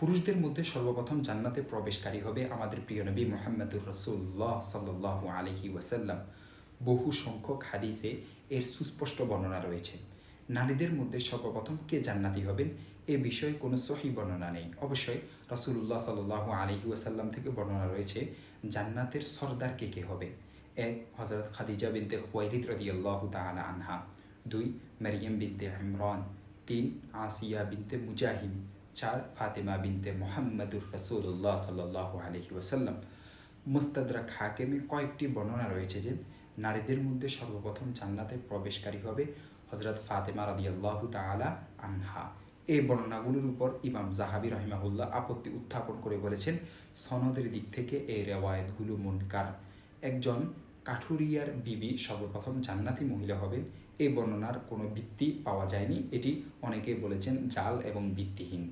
পুরুষদের মধ্যে সর্বপ্রথম জান্নাতে প্রবেশকারী হবে আমাদের প্রিয় নবী মোহাম্মদুর রসুল্লাহ সাল্লাহ আলহি ওয়াসাল্লাম। বহু সংখ্যক হাদিসে এর সুস্পষ্ট বর্ণনা রয়েছে। নারীদের মধ্যে সর্বপ্রথম কে জান্নাতি হবেন? এ বিষয়ে কোনো সহি বর্ণনা নেই। অবশ্যই রাসূলুল্লাহ সাল্লাহ আলহি ওয়াসাল্লাম থেকে বর্ণনা রয়েছে জান্নাতের সর্দার কে কে হবে এক হজরত খাদিজা বিনতে খুয়াইলিদ রদিয়াল্লাহু তাআলা আনহা। দুই, মারিয়াম বিনতে ইমরান। তিন, আসিয়া বিনতে মুজাহিম। চার ফাতেমা বিনতে মোহাম্মদুর রসুল্লাহ সাল্লাহ আলহি ওয়াসাল্লাম। মুস্তাদরাক হাকেমে কয়েকটি বর্ণনা রয়েছে যে, নারীদের মধ্যে সর্বপ্রথম জান্নাতে প্রবেশকারী হবে হজরত ফাতেমা রাদিয়াল্লাহু তাআলা আনহা। এই বর্ণনাগুলোর উপর ইমাম জাহাবি রহিমাহুল্লাহ আপত্তি উত্থাপন করে বলেছেন, সনদের দিক থেকে এই রেওয়ায়তগুলো মুনকার। একজন কাঠুরিয়ার বিবি সর্বপ্রথম জান্নাতি মহিলা হবেন, এই বর্ণনার কোনো ভিত্তি পাওয়া যায়নি। এটি অনেকে বলেছেন জাল এবং ভিত্তিহীন।